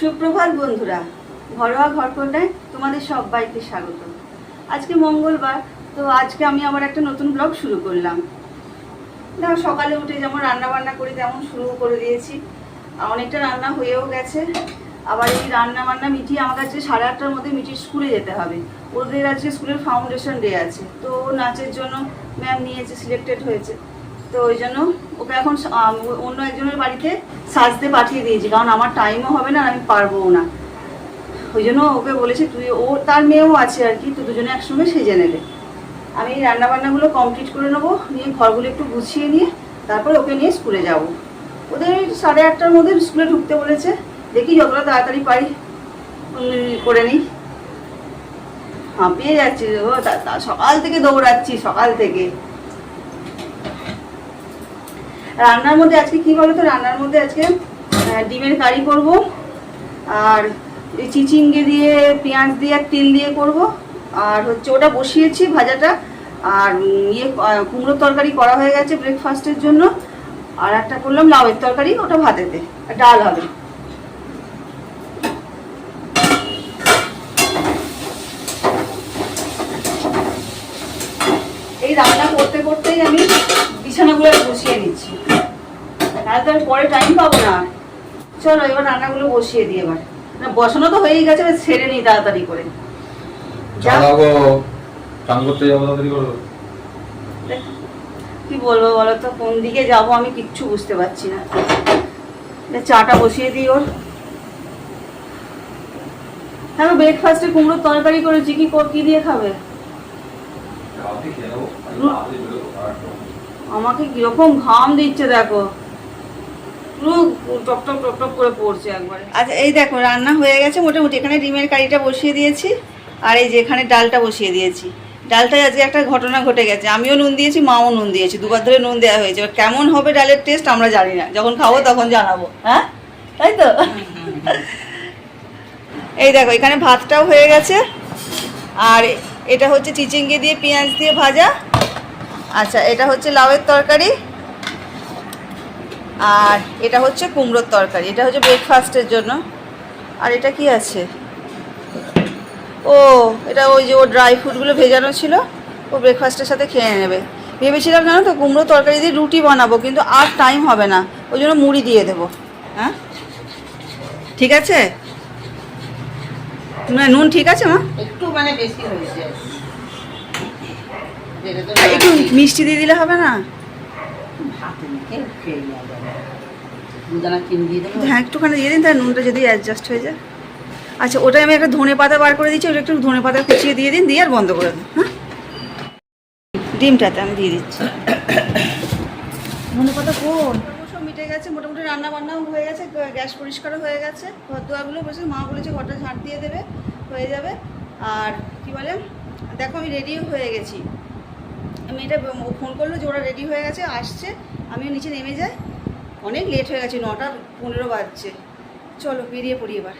সুপ্রভাত বন্ধুরা, ঘরোয়া ঘরকন্যায় তোমাদের সবাইকে স্বাগত। আজকে মঙ্গলবার, তো আজকে আমি আবার একটা নতুন ব্লগ শুরু করলাম। দেখো, সকালে উঠে যেমন রান্না বান্না করি, তেমন শুরু করে দিয়েছি। অনেকটা রান্না হয়েও গেছে। আবার এই রান্না বান্না মিটিয়ে আমার কাছে সাড়ে আটটার মধ্যে মিটির স্কুলে যেতে হবে। ওদের আজকে স্কুলের ফাউন্ডেশন ডে আছে। তো নাচের জন্য ম্যাম নিয়েছে সিলেক্টেড হয়েছে। তো ওই জন্য ওকে এখন অন্য একজনের বাড়িতে সাজতে পাঠিয়ে দিয়েছি, কারণ আমার টাইমও হবে না আমি পারবও না। ওই জন্য ওকে বলেছি, তুই ও, তার মেয়েও আছে আর কি, তো দুজনে একসঙ্গে সেজে নেবে। আমি রান্নাবান্নাগুলো কমপ্লিট করে নেব, নিয়ে ঘরগুলো একটু গুছিয়ে নিয়ে তারপর ওকে নিয়ে স্কুলে যাব। ওদের সাড়ে আটটার মধ্যে স্কুলে ঢুকতে বলেছে, দেখি যতটা তাড়াতাড়ি পারি করে নিই। হাঁপিয়ে যাচ্ছি, ও সকাল থেকে দৌড়াচ্ছি, সকাল থেকে। রান্নার মধ্যে আজকে কি বলতো? রান্নার মধ্যে আজকে ডিমের কারি করব, আর চিচিঙ্গে দিয়ে, পেঁয়াজ দিয়ে আর তিল দিয়ে করব। আর হচ্ছে ওটা বসিয়েছি ভাজাটা, আর ইয়ে কুমড়োর তরকারি করা হয়ে গেছে ব্রেকফাস্টের জন্য। আর একটা করলাম লাউয়ের তরকারি, ওটা ভাতেতে ডাল হবে। এই রান্না করতে করতেই আমি বিছানাগুলো বসিয়ে নিচ্ছি তাহলে তো পরে টাইম পাবো না। চলো এবার রান্নাগুলো বসিয়ে দিই এবার। না বসানো তো হয়েই গেছে ছেড়ে নিই তাড়াতাড়ি করে। করো। কি বলব বলো তো কোন দিকে যাব আমি কিচ্ছু বুঝতে পারছি না। চাটা বসিয়ে দিই ওর। হ্যাঁ ব্রেকফাস্টে কুমড়োর তরকারি করেছি কি কর- কি দিয়ে খাবে। আমাকে কীরকম ঘাম দিচ্ছে দেখো। পুরো টপ টপ করে পড়ছে একবারে। আচ্ছা এই দেখো, রান্না হয়ে গেছে মোটামুটি। এখানে ডিমের কারিটা বসিয়ে দিয়েছি, আর এই যে এখানে ডালটা বসিয়ে দিয়েছি। ডালটায় আজকে একটা ঘটনা ঘটে গেছে। আমিও নুন দিয়েছি, মাও নুন দিয়েছি। দুবার ধরে নুন দেওয়া হয়েছে। কেমন হবে ডালের টেস্ট আমরা জানি না। যখন খাব তখন জানাব হ্যাঁ? তাই তো? এই দেখো, এখানে ভাতটাও হয়ে গেছে। আর এটা হচ্ছে চিচিঙ্গে দিয়ে, পেঁয়াজ দিয়ে ভাজা। আচ্ছা এটা হচ্ছে লাউয়ের তরকারি। আর এটা হচ্ছে কুমড়োর তরকারি। এটা হচ্ছে ব্রেকফাস্টের জন্য। আর এটা কি আছে? ও এটা ওই যে ও ড্রাই ফ্রুটগুলো ভেজানো ছিল ও ব্রেকফাস্টের সাথে খেয়ে নেবে। ভেবেছিলাম জানো তো কুমড়ো তরকারি দিয়ে রুটি বানাবো কিন্তু আর টাইম হবে না। ওই জন্য মুড়ি দিয়ে দেবো। হ্যাঁ? ঠিক আছে? না, নুন ঠিক আছে মা? একটু মানে বেশি হয়েছে একটু মিষ্টি দিয়ে দিলে হবে না? ভাতে মেখে খেয়ে নেওয়া যাবে? দুদানা চিনি দিয়ে দেবো। হ্যাঁ একটুখানি দিয়ে দিন তাহলে নুনটা যদি অ্যাডজাস্ট হয়ে যায়। আচ্ছা ওটাই আমি একটা ধনে পাতা বার করে দিচ্ছি ওটা একটু ধনে পাতা কুচিয়ে দিয়ে দিন দিয়ে আর বন্ধ করে দিন হ্যাঁ? ডিমটাতে আমি দিয়ে দিচ্ছি। ধনে পাতা কোন? সব মিটে গেছে মোটামুটি রান্না বান্নাও হয়ে গেছে গ্যাস পরিষ্কারও হয়ে গেছে। ঘর দোয়ারগুলো বসে মা বলেছে ঘরটা ঝাঁট দিয়ে দেবে হয়ে যাবে। আর কি বলে দেখো আমি রেডিও হয়ে গেছি। আমি এটা ফোন করল যে ওরা রেডি হয়ে গেছে, আসছে। আমিও নিচে নেমে যাই। অনেক লেট হয়ে গেছে, নটা পনেরো বাজছে। চলো, বেরিয়ে পড়ি এবার।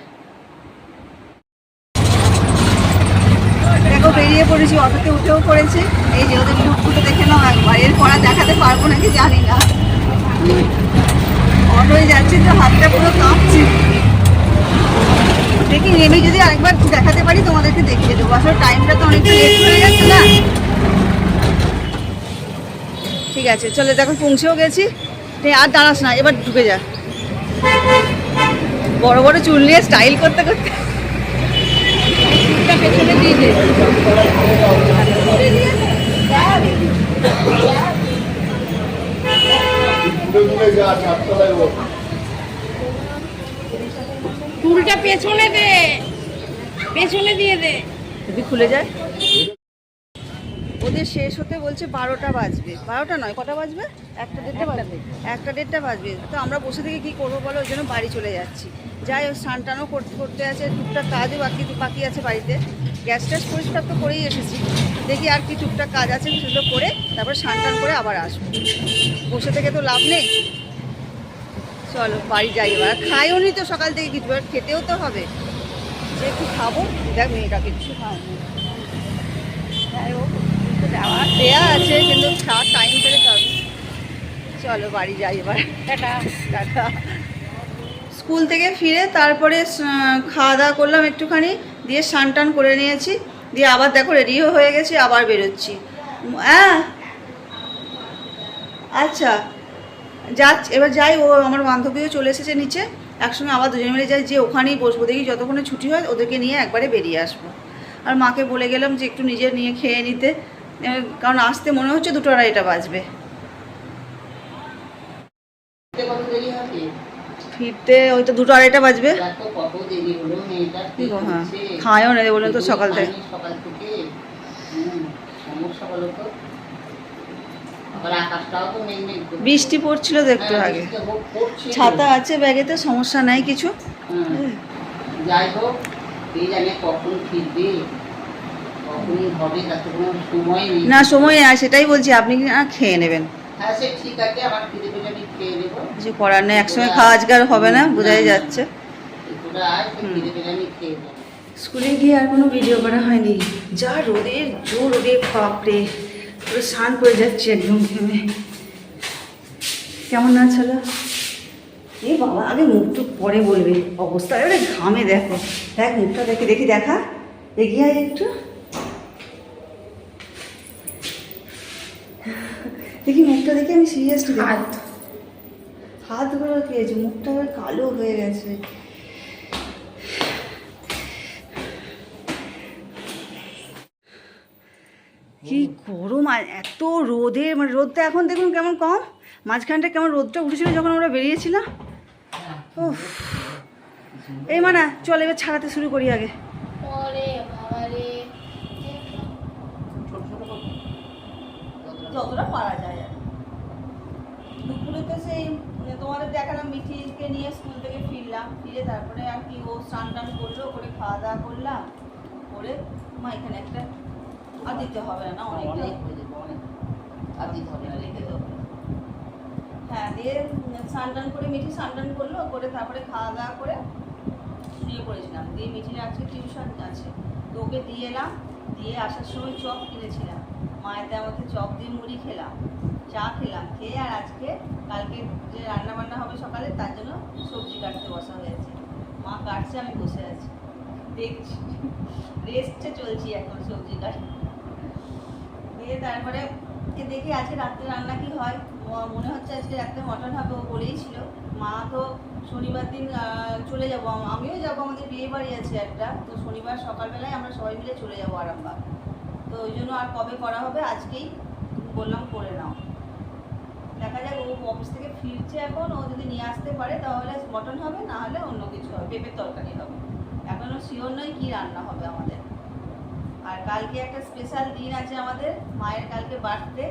দেখো, বেরিয়ে পড়েছি, অটোতে উঠেও পড়েছি। এই যে ওদের লুকগুলো দেখে নাও একবার এরপর আর দেখাতে পারব নাকি জানি না। অটোয় যাচ্ছি তো হাতটা পুরো কাঁপছে। দেখি, নেমে যদি আরেকবার দেখাতে পারি, তোমাদেরকে দেখিয়ে দেবো। আসলে টাইমটা তো অনেকটা লেট হয়ে গেছে না। ঠিক আছে চলে দেখো পৌঁছেও গেছি। আর দাঁড়াস না এবার ঢুকে যা। বড় বড় চুল নিয়ে স্টাইল করতে করতে। চুলটা পেছনে দিয়ে দে চুলটা পেছনে দে পেছনে দিয়ে দে। যদি খুলে যায় ওদের শেষ হতে বলছে বারোটা বাজবে। বারোটা নয় কটা বাজবে? একটা দেড়টা বাজবে। একটা দেড়টা বাজবে। তো আমরা বসে থেকে কি করব বলো? ওই জন্য বাড়ি চলে যাচ্ছি। যাই স্নান টানও করতে করতে আছে টুকটাক কাজও বাকি বাকি আছে বাড়িতে। গ্যাস ট্যাস পরিষ্কার তো করেই এসেছি। দেখি আর কি টুকটাক কাজ আছে সেগুলো করে তারপর স্নান টান করে আবার আসব। বসে থেকে তো লাভ নেই। চলো বাড়ি যাই এবার। খাইও নি তো সকাল থেকে কিছু খেতেও তো হবে। যে একটু খাব? দেখ মেয়েটা কিছু হোক একটু দেওয়া আছে, কিন্তু টাইম করে চলো, বাড়ি যাই এবার। স্কুল থেকে ফিরে তারপরে খাওয়া দাওয়া করলাম একটুখানি, দিয়ে স্নান টান করে নিয়েছি। দিয়ে আবার দেখো রেডিও হয়ে গেছি, আবার বেরোচ্ছি। হ্যাঁ? আচ্ছা যাচ্ছি, এবার যাই, ও আমার বান্ধবীও চলে এসেছে নিচে। একসঙ্গে আবার দুজন মিলে যাই যে ওখানেই বসবো। দেখি যতক্ষণে ছুটি হয়, ওদেরকে নিয়ে একবারে বেরিয়ে আসব। আর মাকে বলে গেলাম যে, একটু নিজে নিয়ে খেয়ে নিতে। কারণ আসতে মনে হচ্ছে দুটো আড়াইটা বাজবে। ফিরতে ওই তো দুটো আড়াইটা বাজবে। হ্যাঁ। খায়ও না বললেন তো সকাল থেকে। বৃষ্টি পড়ছিল তো একটু হ্যাঁ, আগে। ছাতা আছে ব্যাগেতে সমস্যা নাই কিছু। যাই হোক কখন ফিরবে। হবে কোনো সময় নেই। না সময় নেই সেটাই বলছি আপনি কি না খেয়ে নেবেন? হ্যাঁ সে ঠিক আছে আমার ফিরে পেলে আমি খেয়ে নেব। কিছু করার নেই একসঙ্গে খাওয়া আজকে আর হবে না বোঝাই যাচ্ছে। স্কুলে গিয়ে আর কোনো ভিডিও করা হয়নি। যা রোদের জোর রোদে বাপরে পুরো স্নান করে যাচ্ছে একদম ঘেমে কেমন না হলো এ বাবা আগে মুখ টুক পরে বলবে। অবস্থা এবারে ঘামে দেখো। দেখ মুখটা দেখে দেখি দেখা। এগিয়ে আয় একটু। মুখটা দেখে আমি সিরিয়াসলি হাত। হাতগুলো কি হয়েছে? মুখটা কালো হয়ে গেছে। কি গরম আর এত রোদে মানে রোদটা এখন দেখুন কেমন কম। মাঝখানটা কেমন রোদটা উঠেছিল যখন আমরা বেরিয়েছিলাম। উফ। এই মানা চল এবার ছাড়াতে শুরু করি আগে। যতটা পারা যায় দুপুরে তো সেই মানে তোমাদের দেখালাম মিঠিকে নিয়ে স্কুল থেকে ফিরলাম ফিরে তারপরে আর কি ও স্নান টান করল করে খাওয়া দাওয়া করলাম করে মা এখানে একটা আর দিতে হবে না অনেকটাই হয়ে। আর দিতে হবে না, রেখে দেবো। হ্যাঁ দিয়ে স্নান টান করে মিঠি স্নান টান করল করে তারপরে খাওয়া দাওয়া করে শুয়ে পড়েছিলাম। দিয়ে মিঠির আজকে টিউশন আছে। তো ওকে দিয়ে এলাম দিয়ে আসার সময় চপ কিনেছিলাম। মায়ের দেওয়া মতো চপ দিয়ে মুড়ি খেলাম। চা খেলাম, খেয়ে আর আজকে কালকে যে রান্না বান্না হবে সকালে, তার জন্য সবজি কাটতে বসা হয়েছে। মা কাটছে, আমি বসে আছি। দেখছি রেস্টে চলছি এখন সবজি কাট দিয়ে তারপরে দেখি আজকে রাত্রে রান্না কি হয়। মনে হচ্ছে আজকে রাত্রে মটন হবে, ও বলেই ছিল। মা তো শনিবার দিন চলে যাব। আমিও যাব, আমাদের বিয়ে বাড়ি আছে একটা। তো শনিবার সকালবেলায় আমরা সবাই মিলে চলে যাব আরামবাগ। তো ওই জন্য আর কবে করা হবে, আজকেই বললাম করে নাও। দেখা যাক, ও অফিস থেকে ফিরছে এখন। ও যদি নিয়ে আসতে পারে, তাহলে মটন হবে, না হলে অন্য কিছু হবে, পেঁপের তরকারি হবে। এখনও শিওর নয় কী রান্না হবে আমাদের। আর কালকে একটা স্পেশাল দিন আছে আমাদের, মায়ের কালকে বার্থডে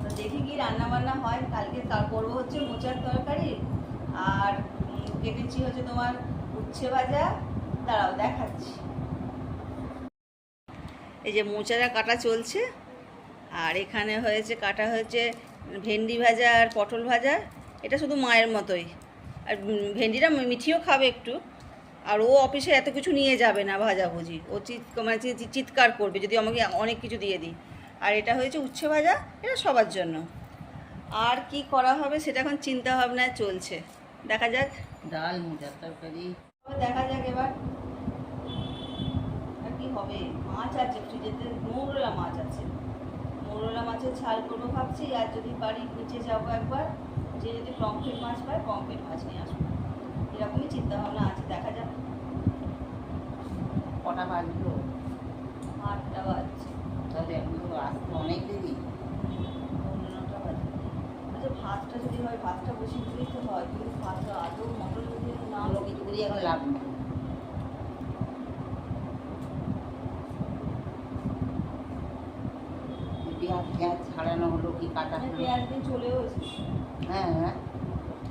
তো দেখি কি রান্না বান্না হয়। কালকে তার করব হচ্ছে মোচার তরকারি, আর কেটেছি হচ্ছে তোমার উচ্ছে ভাজা। দাঁড়াও, দেখাচ্ছি। এই যে মোচারা কাটা চলছে আর এখানে হয়েছে কাটা হয়েছে ভেন্ডি ভাজা আর পটল ভাজা। এটা শুধু মায়ের মতোই। আর ভেন্ডিটা মিঠিও খাবে একটু। আর ও অফিসে এত কিছু নিয়ে যাবে না ভাজাভুজি। ও চিৎ মানে চিৎকার করবে যদি আমাকে অনেক কিছু দিয়ে দিই। আর এটা হয়েছে উচ্ছে ভাজা এটা সবার জন্য। আর কি করা হবে সেটা এখন চিন্তা ভাবনায় চলছে। দেখা যাক। ডাল মোচার তরকারি। দেখা যাক এবার আর কি হবে। মাছ আছে ফ্রিজেতে মৌরলা মাছ আছে। মৌরলা মাছের ঝাল করব ভাবছি আর যদি পারি নিচে যাব একবার যে যদি পমফ্রেট মাছ পায় পমফ্রেট মাছ নিয়ে আসব। এরকমই চিন্তা ভাবনা আছে দেখা যাক। কটা বাজলো? আটটা বাজছে। তাহলে আসতে অনেক দেরি। বাজে। আচ্ছা ভাতটা যদি হয় ভাতটা বসিয়ে দিলেই তো হয় কিন্তু ভাতটা আদৌ মটর যদি না অন্য কিছু করি এখন লাভ নেই। পেঁয়াজ ছাড়ানো হলো কি কাটা হলো? পেঁয়াজ দিয়ে চলেও এসেছে হ্যাঁ হ্যাঁ।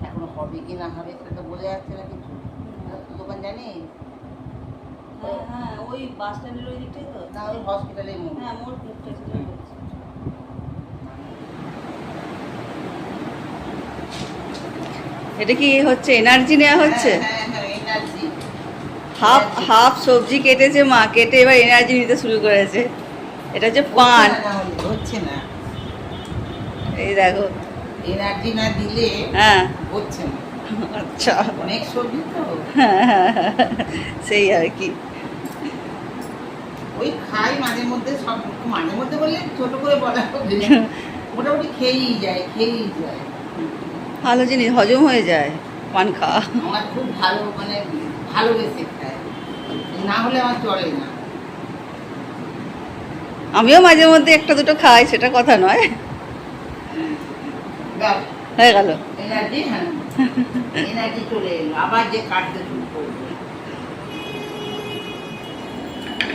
এখন হবে কি না হবে সেটা তো বোঝা যাচ্ছে না কিছু। দোকান জানিস? হ্যাঁ হ্যাঁ ওই বাস স্ট্যান্ডের ওই দিকটাই তো। না ওই হসপিটালে মুখ হ্যাঁ। এটা কি হচ্ছে এনার্জি নেওয়া হচ্ছে? এনার্জি হাফ হাফ সবজি কেটেছে মা কেটে এবার এনার্জি নিতে শুরু করেছে। এটা হচ্ছে পান। হচ্ছে না। এই দেখো। এনার্জি না দিলে হ্যাঁ। হচ্ছে না। আচ্ছা। অনেক সবজি তো। সেই আর কি। ওই খাই মাঝে মধ্যে সব মাঝে মধ্যে বললে ছোট করে বলা হবে মোটামুটি খেয়েই যায় খেয়েই যায়। ভালো জিনিস হজম হয়ে যায় পান খাওয়া। আমার খুব ভালো মানে ভালোবেসে খায়। না হলে আমার চলে না। আমিও মাঝে মধ্যে একটা দুটো খাই সেটা কথা নয়। হয়ে গেল।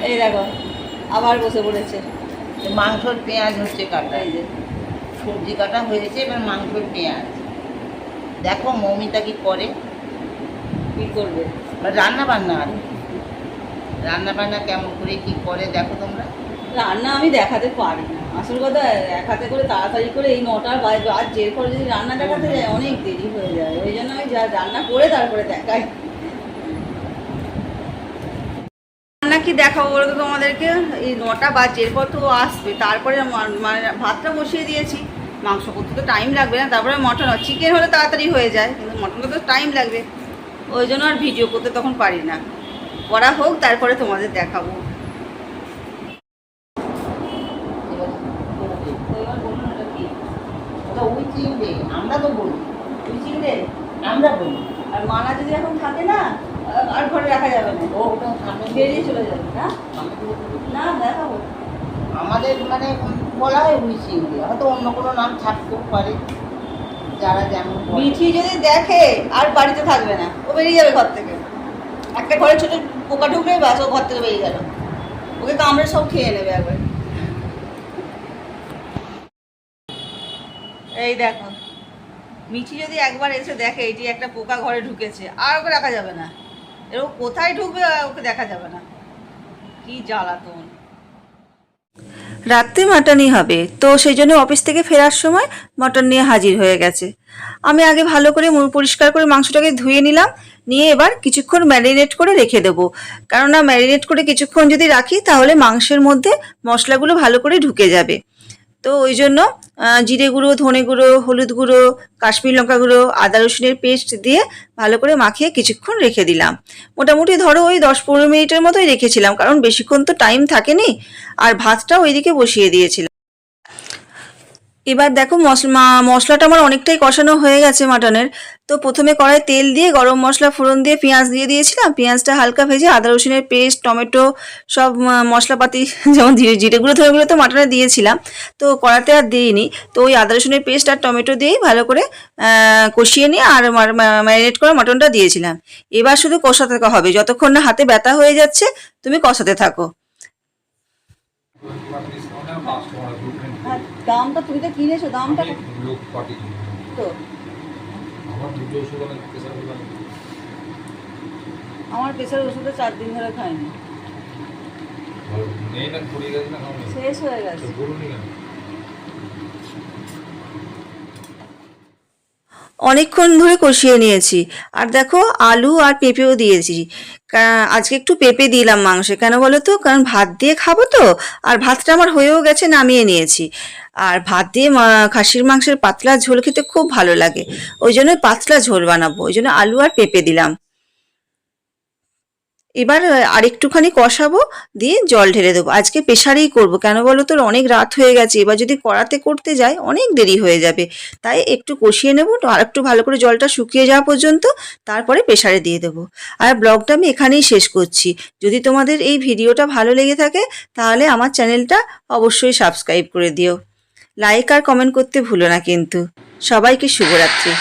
এই দেখো আবার বসে পড়েছে। মাংসর পেঁয়াজ হচ্ছে কাটা। এই যে সবজি কাটা হয়েছে এবার মাংসর পেঁয়াজ। দেখো মৌমিতা কি করে। কি করবে? রান্না বান্না আর রান্না বান্না কেমন করে কি করে দেখো তোমরা। রান্না আমি দেখাতে পারি না। আসল কথা, এক হাতে করে তাড়াতাড়ি করে এই নটার বাজবে আর যে পরে যদি রান্না দেখাতে যায়, অনেক দেরি হয়ে যায়। ওই জন্য আমি যা রান্না করে তারপরে দেখাই। রান্না কি দেখাবো বলো তো তোমাদেরকে? এই নটা বাজে, এরপর তো আসবে। তারপরে মানে ভাতটা বসিয়ে দিয়েছি। মাংস করতে তো টাইম লাগবে না। তারপরে মটন চিকেন হলে তাড়াতাড়ি হয়ে যায়, কিন্তু মটন করতে টাইম লাগবে। ওই জন্য আর ভিডিও করতে তখন পারি না। করা হোক, তারপরে তোমাদের দেখাবো এবার ওটা ওই চিনবে আমরা তো বলি তুই চিনলে আমরা বলি আর মানা যদি এখন থাকে না আ- আর ঘরে রাখা যাবে না ও ওটা সামনে বেরিয়ে চলে যাবে না সামনে থেকে বলি। না দেখাবো আমাদের মানে বলা হয় চিংড়ি হয়তো অন্য কোনো নাম থাকতেও পারে। যারা যেমন। মিঠি যদি দেখে আর বাড়িতে থাকবে না। ও বেরিয়ে যাবে ঘর থেকে। একটা ঘরে ছোট পোকা ঢুকলে ব্যাস ও ঘর থেকে বেরিয়ে গেল। ওকে কামড়ে সব খেয়ে নেবে একবার। এই দেখো মিঠি যদি একবার এসে দেখে এই যে একটা পোকা ঘরে ঢুকেছে আর ওকে রাখা যাবে না। এর ও কোথায় ঢুকবে ওকে দেখা যাবে না। কি জ্বালাতন? রাত্রে মাটনই হবে। তো সেই জন্য অফিস থেকে ফেরার সময় মটন নিয়ে হাজির হয়ে গেছে। আমি আগে ভালো করে পরিষ্কার করে মাংসটাকে ধুয়ে নিলাম, নিয়ে এবার কিছুক্ষণ ম্যারিনেট করে রেখে দেবো। কেননা ম্যারিনেট করে কিছুক্ষণ যদি রাখি, তাহলে মাংসের মধ্যে মশলাগুলো ভালো করে ঢুকে যাবে। তো ওই জন্য জিরে গুঁড়ো, ধনে গুঁড়ো, হলুদ গুঁড়ো, কাশ্মীর লঙ্কা গুঁড়ো, আদা রসুনের পেস্ট দিয়ে ভালো করে মাখিয়ে কিছুক্ষণ রেখে দিলাম। মোটামুটি ধরো ওই দশ পনেরো মিনিটের মতোই রেখেছিলাম, কারণ বেশিক্ষণ তো টাইম থাকেনি। আর ভাতটা ওইদিকে বসিয়ে দিয়েছিলাম। এবার দেখো মশলা মশলাটা আমার অনেকটাই কষানো হয়ে গেছে মাটনের। তো প্রথমে কড়াই তেল দিয়ে গরম মশলা ফোড়ন দিয়ে পেঁয়াজ দিয়ে দিয়েছিলাম। পেঁয়াজটা হালকা ভেজে আদা, রসুনের পেস্ট, টমেটো, সব মশলাপাতি, যেমন জিরে জিরে গুঁড়ো ধরে তো মাটনে দিয়েছিলাম। তো কড়াতে আর দিইনি। তো ওই আদা, রসুনের পেস্ট আর টমেটো দিয়েই ভালো করে কষিয়ে নিয়ে আর ম্যারিনেট করা মাটনটা দিয়েছিলাম। এবার শুধু কষাতে হবে। যতক্ষণ না হাতে ব্যথা হয়ে যাচ্ছে, তুমি কষাতে থাকো। দামটা তুমি তো কিনেছো দামটা লোক তো? আমার দুটো ওষুধ অনেক প্রেশার আমার প্রেশার ওষুধে চার দিন ধরে খাইনি। ভালো নেই না ফুরিয়ে গেছে না খাওয়া শেষ হয়ে গেছে বলুনি কেন অনেকক্ষণ ধরে কষিয়ে নিয়েছি। আর দেখো, আলু আর পেঁপেও দিয়েছি। আজকে একটু পেঁপে দিলাম মাংসে। কেন বলো তো? কারণ ভাত দিয়ে খাব তো। আর ভাতটা আমার হয়েও গেছে, নামিয়ে নিয়েছি। আর ভাত দিয়ে খাসির মাংসের পাতলা ঝোল খেতে খুব ভালো লাগে। ওই জন্য পাতলা ঝোল বানাবো। ওই জন্য আলু আর পেঁপে দিলাম। এবার আরেকটুখানি কষাবো, দিয়ে জল ঢেলে দেবো। আজকে প্রেশারেই করব। কেন বলো তোর অনেক রাত হয়ে গেছে। এবার যদি কড়াতে করতে যাই, অনেক দেরি হয়ে যাবে। তাই একটু কষিয়ে নেব আর একটু ভালো করে জলটা শুকিয়ে যাওয়া পর্যন্ত তারপরে প্রেশারে দিয়ে দেবো। আর ব্লগটা আমি এখানেই শেষ করছি। যদি তোমাদের এই ভিডিওটা ভালো লেগে থাকে, তাহলে আমার চ্যানেলটা অবশ্যই সাবস্ক্রাইব করে দিও। লাইক আর কমেন্ট করতে ভুলো না কিন্তু। সবাইকে শুভরাত্রি।